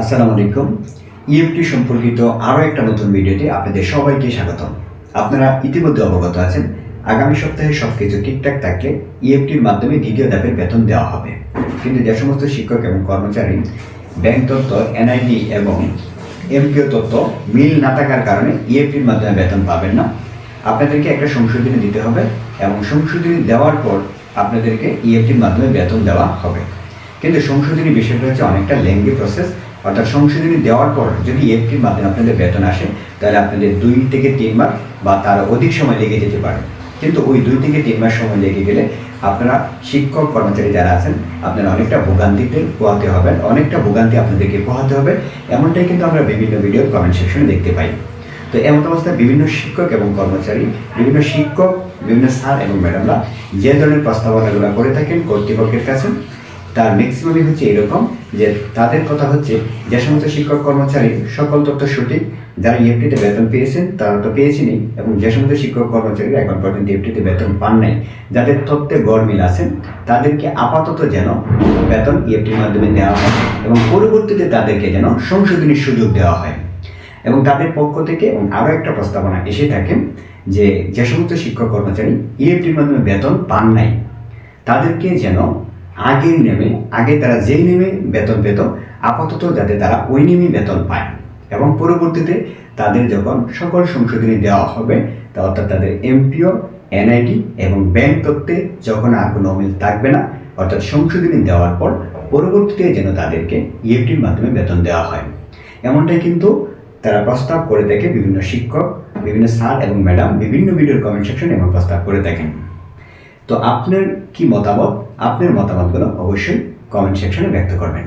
আসসালামু আলাইকুম। ইএফটি সম্পর্কিত আরও একটা নতুন ভিডিওতে আপনাদের সবাইকে স্বাগতম। আপনারা ইতিমধ্যে অবগত আছেন, আগামী সপ্তাহে সব কিছু ঠিকঠাক থাকলে ইএফটির মাধ্যমে দ্বিতীয় ধাপের বেতন দেওয়া হবে। কিন্তু যে সমস্ত শিক্ষক এবং কর্মচারী ব্যাংক তথ্য এনআইডি এবং এমপিও তথ্য মিল না থাকার কারণে ইএফটির মাধ্যমে বেতন পাবেন না, আপনাদেরকে একটা সংশোধনী দিতে হবে এবং সংশোধনী দেওয়ার পর আপনাদেরকে ইএফটির মাধ্যমে বেতন দেওয়া হবে। কিন্তু সংশোধনী বিষয়টা হচ্ছে অনেকটা লেঙ্গি প্রসেস অর্থাৎ সংশোধনী দেওয়ার পর যদি এফটির মাধ্যমে আপনাদের বেতন আসে, তাহলে আপনাদের দুই থেকে তিন মাস বা তার অধিক সময় লেগে যেতে পারে। কিন্তু ওই দুই থেকে তিন মাস সময় লেগে গেলে আপনারা শিক্ষক কর্মচারী যারা আছেন, আপনারা অনেকটা ভোগান্তিতে পোহাতে হবেন, অনেকটা ভোগান্তি আপনাদেরকে পোহাতে হবে। এমনটাই কিন্তু আমরা বিভিন্ন ভিডিওর কমেন্ট সেকশনে দেখতে পাই। তো এমন অবস্থায় বিভিন্ন শিক্ষক এবং কর্মচারী, বিভিন্ন শিক্ষক, বিভিন্ন স্যার এবং ম্যাডামরা যে ধরনের প্রস্তাবনাগুলো করে থাকেন কর্তৃপক্ষের কাছে তার ম্যাক্সিমামই হচ্ছে এরকম যে তাদের কথা হচ্ছে যে সমস্ত শিক্ষক কর্মচারী সকল তথ্য সঠিক, যারা ইএফটিতে বেতন পেয়েছেন তারা তো পেয়েছেনই, এবং যে সমস্ত শিক্ষক কর্মচারীরা এখন পর্যন্ত ইএফটিতে বেতন পান নাই, যাদের তথ্যে গড়মিল আছেন তাদেরকে আপাতত যেন বেতন ইএফটির মাধ্যমে দেওয়া হয় এবং পরবর্তীতে তাদেরকে যেন সংশোধনীর সুযোগ দেওয়া হয়। এবং তাদের পক্ষ থেকে এবং আরও একটা প্রস্তাবনা এসে থাকে যে যে সমস্ত শিক্ষক কর্মচারী ইএফটির মাধ্যমে বেতন পান নাই, তাদেরকে যেন আগের নেমে, আগে তারা যেই নেমে বেতন পেত, আপাতত যাতে তারা ওই নেমে বেতন পায়। এবং পরবর্তীতে তাদের যখন সকল সংশোধনী দেওয়া হবে, তা অর্থাৎ তাদের এমপিও এনআইডি এবং ব্যাংক তত্ত্বে যখন আর কোনো অমিল থাকবে না, অর্থাৎ সংশোধনী দেওয়ার পর পরবর্তীতে যেন তাদেরকে ইএফটির মাধ্যমে বেতন দেওয়া হয়। এমনটাই কিন্তু তারা প্রস্তাব করে থাকে বিভিন্ন শিক্ষক, বিভিন্ন স্যার এবং ম্যাডাম বিভিন্ন ভিডিওর কমেন্ট সেকশনে এমন প্রস্তাব করে থাকেন তো আপনার কি মতামত? আপনার মতামতগুলো অবশ্যই কমেন্ট সেকশনে ব্যক্ত করবেন।